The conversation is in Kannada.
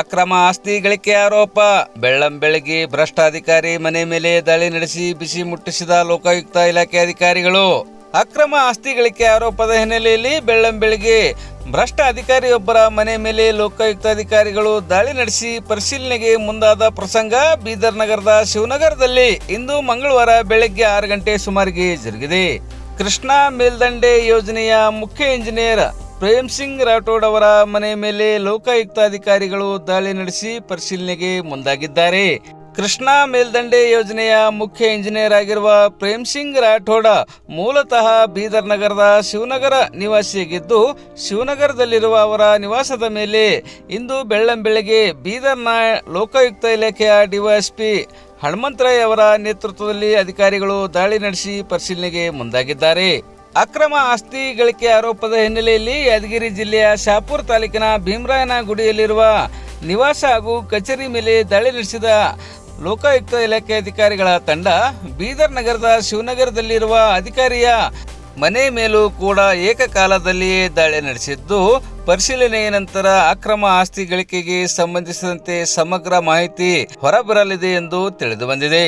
ಅಕ್ರಮ ಆಸ್ತಿ ಗಳಿಕೆ ಆರೋಪ. ಬೆಳ್ಳಂ ಬೆಳಗ್ಗೆ ಭ್ರಷ್ಟಾಧಿಕಾರಿ ಮನೆ ಮೇಲೆ ದಾಳಿ ನಡೆಸಿ ಬಿಸಿ ಮುಟ್ಟಿಸಿದ ಲೋಕಾಯುಕ್ತ ಇಲಾಖೆ ಅಧಿಕಾರಿಗಳು. ಅಕ್ರಮ ಆಸ್ತಿ ಗಳಿಕೆ ಆರೋಪದ ಹಿನ್ನೆಲೆಯಲ್ಲಿ ಬೆಳ್ಳಂಬೆಳಗ್ಗೆ ಭ್ರಷ್ಟ ಅಧಿಕಾರಿಯೊಬ್ಬರ ಮನೆ ಮೇಲೆ ಲೋಕಾಯುಕ್ತ ಅಧಿಕಾರಿಗಳು ದಾಳಿ ನಡೆಸಿ ಪರಿಶೀಲನೆಗೆ ಮುಂದಾದ ಪ್ರಸಂಗ ಬೀದರ್ ನಗರದ ಶಿವನಗರದಲ್ಲಿ ಇಂದು ಮಂಗಳವಾರ ಬೆಳಗ್ಗೆ ಆರು ಗಂಟೆ ಸುಮಾರಿಗೆ ಜರುಗಿದೆ. ಕೃಷ್ಣಾ ಮೇಲ್ದಂಡೆ ಯೋಜನೆಯ ಮುಖ್ಯ ಇಂಜಿನಿಯರ್ ಪ್ರೇಮ್ ಸಿಂಗ್ ರಾಠೋಡ್ ಅವರ ಮನೆ ಮೇಲೆ ಲೋಕಾಯುಕ್ತ ಅಧಿಕಾರಿಗಳು ದಾಳಿ ನಡೆಸಿ ಪರಿಶೀಲನೆಗೆ ಮುಂದಾಗಿದ್ದಾರೆ. ಕೃಷ್ಣಾ ಮೇಲ್ದಂಡೆ ಯೋಜನೆಯ ಮುಖ್ಯ ಇಂಜಿನಿಯರ್ ಆಗಿರುವ ಪ್ರೇಮ್ ಸಿಂಗ್ ರಾಠೋಡ ಮೂಲತಃ ಬೀದರ್ ನಗರದ ಶಿವನಗರ ನಿವಾಸಿಯಾಗಿದ್ದು ಶಿವನಗರದಲ್ಲಿರುವ ಅವರ ನಿವಾಸದ ಮೇಲೆ ಇಂದು ಬೆಳ್ಳಂಬೆಳಗ್ಗೆ ಬೀದರ್ನ ಲೋಕಾಯುಕ್ತ ಇಲಾಖೆಯ ಡಿವೈಎಸ್ಪಿ ಹನುಮಂತರಾಯ್ ಅವರ ನೇತೃತ್ವದಲ್ಲಿ ಅಧಿಕಾರಿಗಳು ದಾಳಿ ನಡೆಸಿ ಪರಿಶೀಲನೆಗೆ ಮುಂದಾಗಿದ್ದಾರೆ. ಅಕ್ರಮ ಆಸ್ತಿ ಗಳಿಕೆ ಆರೋಪದ ಹಿನ್ನೆಲೆಯಲ್ಲಿ ಯಾದಗಿರಿ ಜಿಲ್ಲೆಯ ಶಾಪುರ್ ತಾಲೂಕಿನ ಭೀಮರಾಯನ ಗುಡಿಯಲ್ಲಿರುವ ನಿವಾಸ ಹಾಗೂ ಕಚೇರಿ ಮೇಲೆ ದಾಳಿ ನಡೆಸಿದ ಲೋಕಾಯುಕ್ತ ಇಲಾಖೆ ಅಧಿಕಾರಿಗಳ ತಂಡ, ಬೀದರ್ ನಗರದ ಶಿವನಗರದಲ್ಲಿರುವ ಅಧಿಕಾರಿಯ ಮನೆ ಮೇಲೂ ಕೂಡ ಏಕಕಾಲದಲ್ಲಿಯೇ ದಾಳಿ ನಡೆಸಿದ್ದು ಪರಿಶೀಲನೆಯ ನಂತರ ಅಕ್ರಮ ಆಸ್ತಿ ಗಳಿಕೆಗೆ ಸಂಬಂಧಿಸಿದಂತೆ ಸಮಗ್ರ ಮಾಹಿತಿ ಹೊರಬರಲಿದೆ ಎಂದು ತಿಳಿದು ಬಂದಿದೆ.